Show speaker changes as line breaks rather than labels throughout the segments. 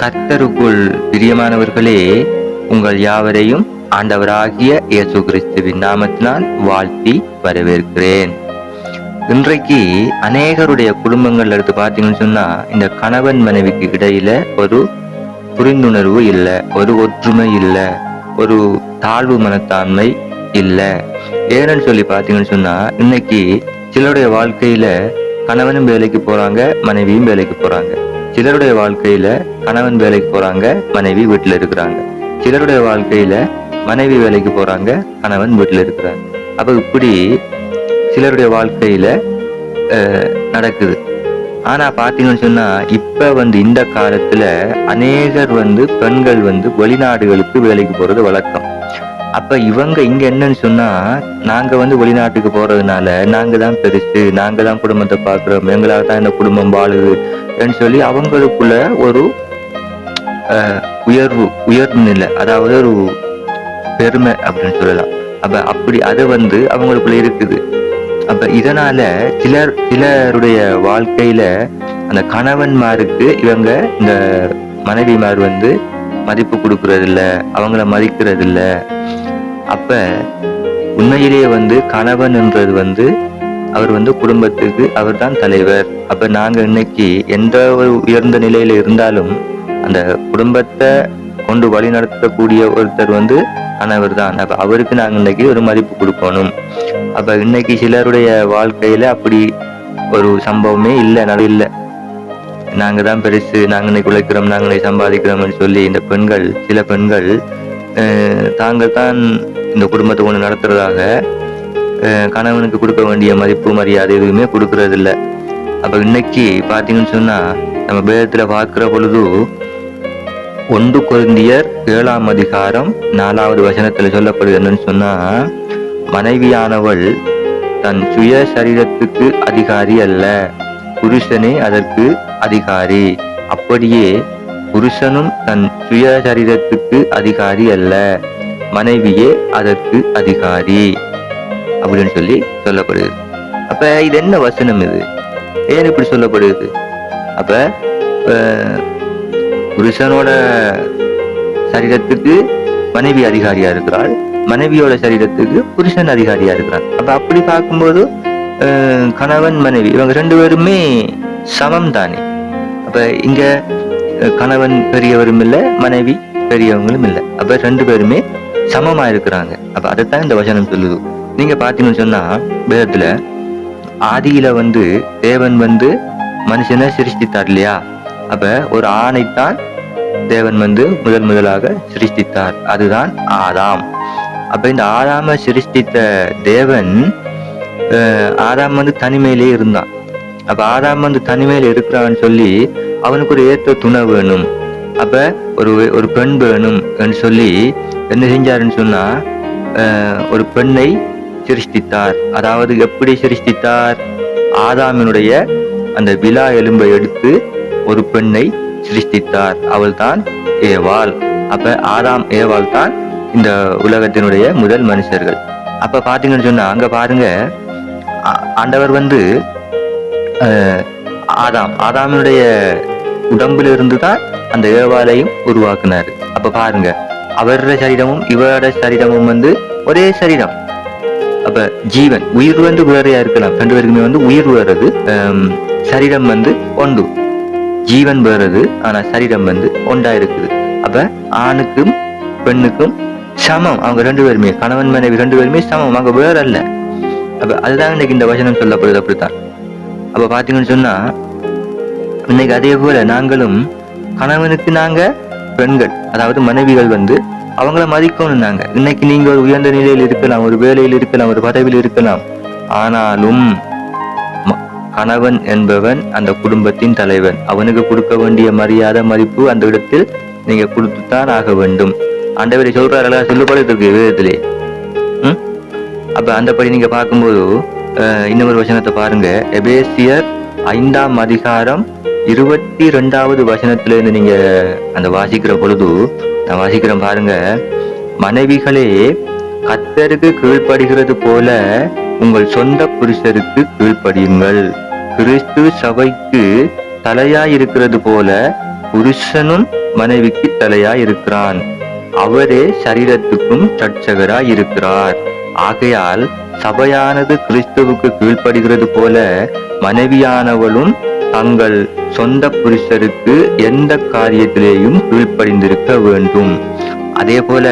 கர்த்தருக்குள் பிரியமானவர்களே உங்கள் யாவரையும் ஆண்டவராகிய இயேசு கிறிஸ்துவின் நாமத்தினால் வாழ்த்தி வரவேற்கிறேன். இன்றைக்கு அநேகருடைய குடும்பங்கள் எடுத்து பார்த்தீங்கன்னு சொன்னா இந்த கணவன் மனைவிக்கு இடையில ஒரு புரிந்துணர்வு இல்லை ஒரு ஒற்றுமை இல்லை ஒரு தாழ்வு மனத்தாண்மை இல்லை. ஏன்னு சொல்லி பார்த்தீங்கன்னு சொன்னா இன்னைக்கு சிலருடைய வாழ்க்கையில கணவனும் வேலைக்கு போறாங்க மனைவியும் வேலைக்கு போறாங்க. சிலருடைய வாழ்க்கையில கணவன் வேலைக்கு போறாங்க மனைவி வீட்டுல இருக்கிறாங்க. சிலருடைய வாழ்க்கையில மனைவி வேலைக்கு போறாங்க கணவன் வீட்டுல இருக்கிறாங்க. அப்ப இப்படி சிலருடைய வாழ்க்கையில அஹ், நடக்குது. ஆனா பாத்தீங்கன்னு சொன்னா இப்ப வந்து இந்த காலத்துல அநேகர் வந்து பெண்கள் வந்து வெளிநாடுகளுக்கு வேலைக்கு போறது வழக்கம். அப்போ இவங்க இங்கே என்னன்னு சொன்னால் நாங்கள் வந்து வெளிநாட்டுக்கு போகிறதுனால நாங்கள் தான் பெருசு நாங்கள் தான் குடும்பத்தை பார்க்குறோம் எங்களால் தான் இந்த குடும்பம் வாழுதுன்னு சொல்லி அவங்களுக்குள்ள ஒரு உயர்வு உயர்வு நிலை அதாவது ஒரு பெருமை அப்படின்னு சொல்லலாம். அப்போ அப்படி அது வந்து அவங்களுக்குள்ள இருக்குது. அப்போ இதனால் சிலர் சிலருடைய வாழ்க்கையில் அந்த கணவன்மாருக்கு இவங்க இந்த மனைவிமார் வந்து மதிப்பு கொடுக்கறதில்ல அவங்கள மதிக்கிறதில்ல அப்ப உண்மையிலேயே வந்து கணவன்ன்றது வந்து அவர் வந்து குடும்பத்துக்கு அவர் தான் தலைவர். அப்ப நாங்க இன்னைக்கு எந்த ஒரு உயர்ந்த நிலையில இருந்தாலும் அந்த குடும்பத்தை கொண்டு வழி நடத்தக்கூடிய ஒருத்தர் வந்து கணவர் தான் அப்ப அவருக்கு நாங்க இன்னைக்கு ஒரு மதிப்பு கொடுக்கணும். அப்ப இன்னைக்கு சிலருடைய வாழ்க்கையில அப்படி ஒரு சம்பவமே இல்லை நல்ல இல்லை. நாங்க தான் பெருசு நாங்க இன்னைக்கு உழைக்கிறோம் நாங்க இன்னைக்கு சம்பாதிக்கிறோம்னு சொல்லி இந்த பெண்கள் சில பெண்கள் தாங்கள் தான் இந்த குடும்பத்தை ஒன்று நடத்துறதாக கணவனுக்கு கொடுக்க வேண்டிய மதிப்பு மரியாதை எதுவுமே கொடுக்கறது அப்போ இன்னைக்கு பார்த்தீங்கன்னு சொன்னால் நம்ம வேதத்தில் பார்க்கிற பொழுது ஒன்று குழந்தையர் ஏழாம் அதிகாரம் நாலாவது வசனத்தில் சொல்லப்படுது என்னன்னு சொன்னால் மனைவியானவள் தன் சுய சரீரத்துக்கு அதிகாரி அல்ல புருஷனே அதற்கு அதிகாரி. அப்படியே புருஷனும் தன் சுய சரீரத்துக்கு அதிகாரி அல்ல. மனைவியே அதற்கு அதிகாரி அப்படின்னு சொல்லி சொல்லப்படுது. அப்ப இது என்ன வசனம் இது? ஏன் இப்படி சொல்லப்படுது? அப்ப புருஷனோட சரீரத்துக்கு மனைவி அதிகாரியா இருக்கிறாள். மனைவியோட சரீரத்துக்கு புருஷன் அதிகாரியா இருக்கிறான். அப்ப அப்படி பார்க்கும்போது கணவன் மனைவி இவங்க ரெண்டு பேருமே சமம் தானே. அப்ப இங்க கணவன் பெரியவரும் இல்லை மனைவி பெரியவங்களும் இல்லை. அப்ப ரெண்டு பேருமே சமமாக இருக்கிறாங்க அப்போ அதைத்தான் இந்த வசனம் சொல்லுது. நீங்கள் பார்த்தீங்கன்னு சொன்னால் வேதத்தில் ஆதியில் வந்து தேவன் வந்து மனுஷனை சிருஷ்டித்தார் இல்லையா? அப்போ ஒரு ஆணைத்தான் தேவன் வந்து முதல் முதலாக சிருஷ்டித்தார். அதுதான் ஆதாம். அப்போ இந்த ஆதாம சிருஷ்டித்த தேவன் ஆதாம் வந்து தனிமையிலே இருந்தான். அப்போ ஆதாம் வந்து தனிமையில் இருக்கிறான்னு சொல்லி அவனுக்கு ஒரு ஏற்ற துணை வேணும். அப்ப ஒரு ஒரு பெண் வேணும் என்று சொல்லி என்ன செஞ்சாருன்னு சொன்னா அஹ், ஒரு பெண்ணை சிருஷ்டித்தார். அதாவது எப்படி சிருஷ்டித்தார்? ஆதாமினுடைய அந்த விழா எலும்பை எடுத்து ஒரு பெண்ணை சிருஷ்டித்தார். அவள் தான் ஏவாள். அப்ப ஆதாம் ஏவாள் தான் இந்த உலகத்தினுடைய முதல் மனுஷர்கள். அப்ப பாத்தீங்கன்னு சொன்னா அங்க பாருங்க ஆண்டவர் வந்து ஆதாம். ஆதாமினுடைய உடம்புல இருந்து தான் அந்த ஏவாலையும் உருவாக்குனாரு. அப்ப பாருங்க அவரோட சரீரமும் இவரோட சரீரமும் வந்து ஒரே சரீரம். அப்ப ஜீவன் உயிர் வந்து வேறையா இருக்கலாம். ரெண்டு பேருக்குமே வந்து உயிர் வேறது சரீரம் வந்து ஒன்று. ஜீவன் வேறது ஆனா சரீரம் வந்து ஒன்றா இருக்குது. அப்ப ஆணுக்கும் பெண்ணுக்கும் சமம். அவங்க ரெண்டு பேருமே கணவன் மனைவி ரெண்டு பேருமே சமம். அவங்க வேற அல்ல அப்ப அதுதான் இன்னைக்கு இந்த வசனம் சொல்லப்படுது அப்படித்தான். அப்ப பாத்தீங்கன்னு சொன்னா இன்னைக்கு அதே போல நாங்களும் கணவனுக்கு நாங்க பெண்கள் அதாவது மனைவிகள் வந்து அவங்கள மதிக்கணும் நாங்க. இன்னைக்கு நீங்க ஒரு உயர்ந்த நிலையில் இருக்கலாம் ஒரு வேலையில் இருக்கலாம் ஒரு பதவியில் இருக்கலாம். ஆனாலும் கணவன் என்பவன் அந்த குடும்பத்தின் தலைவன். அவனுக்கு கொடுக்க வேண்டிய மரியாதை மதிப்பு அந்த இடத்தில் நீங்க கொடுத்துத்தான் ஆக வேண்டும். ஆண்டவரை சொல்றாரு சொல்லப்படுத்திருக்கு வேதத்திலே. உம் அப்ப அந்தபடி நீங்க பார்க்கும்போது அஹ், இன்னொரு வசனத்தை பாருங்க. எபேசியர் ஐந்தாம் அதிகாரம் இருபத்தி ரெண்டாவது வசனத்துல இருந்து நீங்க அந்த வாசிக்கிற பொழுது நான் வாசிக்கிறேன் பாருங்க. மனைவிகளே கத்தருக்கு கீழ்ப்படுகிறது போல உங்கள் சொந்த புருஷருக்கு கீழ்ப்படியுங்கள். கிறிஸ்து சபைக்கு தலையாயிருக்கிறது போல புருஷனும் மனைவிக்கு தலையாய் இருக்கிறான் அவரே சரீரத்துக்கும் ரட்சகராய் இருக்கிறார் ஆகையால் சபையானது கிறிஸ்துவுக்கு கீழ்ப்படுகிறது போல மனைவியானவளும் தங்கள் சொந்த புருஷருக்கு எந்த காரியத்திலேயும் கீழ்ப்படிந்திருக்க வேண்டும். அதே போல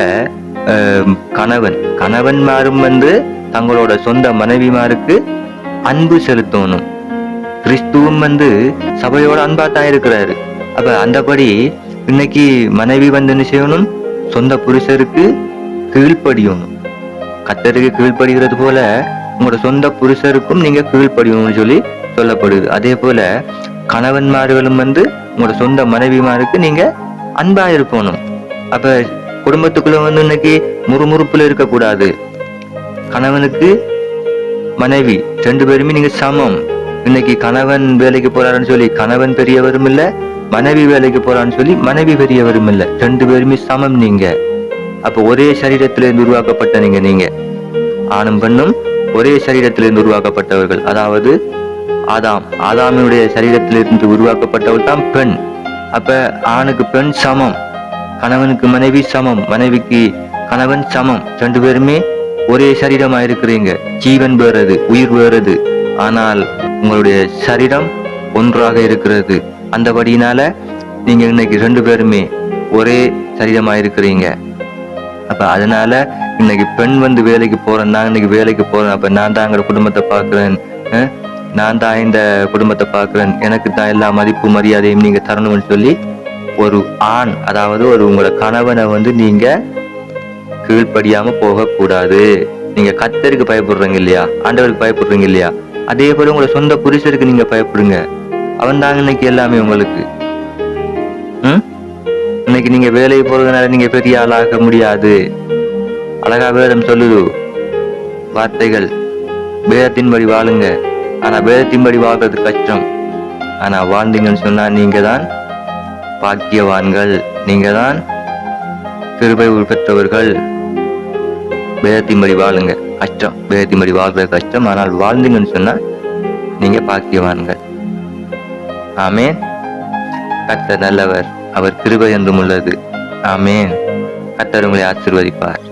கணவன். கணவன்மாரும் வந்து தங்களோட சொந்த மனைவிமாருக்கு அன்பு செலுத்தணும். கிறிஸ்துவும் வந்து சபையோட அன்பா தான் இருக்கிறாரு. அப்ப அந்தபடி இன்னைக்கு மனைவி வந்து என்ன செய்யணும்? சொந்த புருஷருக்கு கீழ்ப்படியணும். கத்தருக்கு கீழ்ப்படுகிறது போல உங்களோட சொந்த புருஷருக்கும் நீங்க கீழ்ப்படியணும்னு சொல்லி சொல்லப்படுது. அதே போல கணவன்மார்களும் வந்து உங்களோட சொந்த மனைவிமாருக்கு நீங்க அன்பா இருக்கணும் அப்ப குடும்பத்துக்குள்ள வந்து இன்னைக்கு முறுமுறுப்புல இருக்கக்கூடாது. கணவனுக்கு மனைவி ரெண்டு பேருமே நீங்க சமம். இன்னைக்கு கணவன் வேலைக்கு போறாருன்னு சொல்லி கணவன் பெரியவரும் இல்ல மனைவி வேலைக்கு போறான்னு சொல்லி மனைவி பெரியவரும் இல்ல. ரெண்டு பேருமே சமம் நீங்க. அப்ப ஒரே சரீரத்திலிருந்து உருவாக்கப்பட்ட நீங்க நீங்க. ஆணும் பெண்ணும் ஒரே சரீரத்திலிருந்து உருவாக்கப்பட்டவர்கள். அதாவது ஆதாம். ஆதாமினுடைய சரீரத்திலிருந்து உருவாக்கப்பட்டவள் தான் பெண். அப்ப ஆணுக்கு பெண் சமம் கணவனுக்கு மனைவி சமம் மனைவிக்கு கணவன் சமம். ரெண்டு பேருமே ஒரே சரீரமா இருக்கிறீங்க ஜீவன் வேறது உயிர் வேறது. ஆனால் உங்களுடைய சரீரம் ஒன்றாக இருக்கிறது. அந்தபடியினால நீங்க இன்னைக்கு ரெண்டு பேருமே ஒரே சரீரமா இருக்கிறீங்க அப்ப அதனால இன்னைக்கு பெண் வந்து வேலைக்கு போறேன் நான் இன்னைக்கு வேலைக்கு போறேன் அப்ப நான் தான் குடும்பத்தை பாக்குறேன் நான் தான் இந்த குடும்பத்தை பார்க்குறேன். எனக்கு தான் எல்லா மதிப்பு மரியாதையும் நீங்கள் தரணும்னு சொல்லி ஒரு ஆண் அதாவது ஒரு உங்களோட கணவனை வந்து நீங்கள் கீழ்ப்படியாமல் போகக்கூடாது. நீங்கள் கத்தருக்கு பயப்படுறீங்க இல்லையா? ஆண்டவருக்கு பயப்படுறீங்க இல்லையா? அதே போல உங்களோட சொந்த புருஷருக்கு நீங்கள் பயப்படுங்க. அவன் தாங்க இன்னைக்கு எல்லாமே உங்களுக்கு. ம்? இன்னைக்கு நீங்கள் வேலைக்கு போகிறதுனால நீங்கள் பெரிய ஆளாக முடியாது. அழகா வேதம் சொல்லுது. வார்த்தைகள் வேதத்தின்படி வாழுங்க. ஆனால் வேதத்தின்படி வாழ்றது கஷ்டம். ஆனால் வாழ்ந்தீங்கன்னு சொன்னால் நீங்கள் தான் பாக்கியவான்கள். நீங்கள் தான் கிருபை பெற்றவர்கள் வேதத்தின்படி வாழுங்க. கஷ்டம். வேதத்தின்படி வாழ்றது கஷ்டம். ஆனால் வாழ்ந்தீங்கன்னு சொன்னால் நீங்கள் பாக்கியவான்கள். ஆமேன். கத்த நல்லவர். அவர் கிருபை என்றும் உள்ளது. ஆமேன். கத்தர் உங்களை ஆசிர்வதிப்பார்.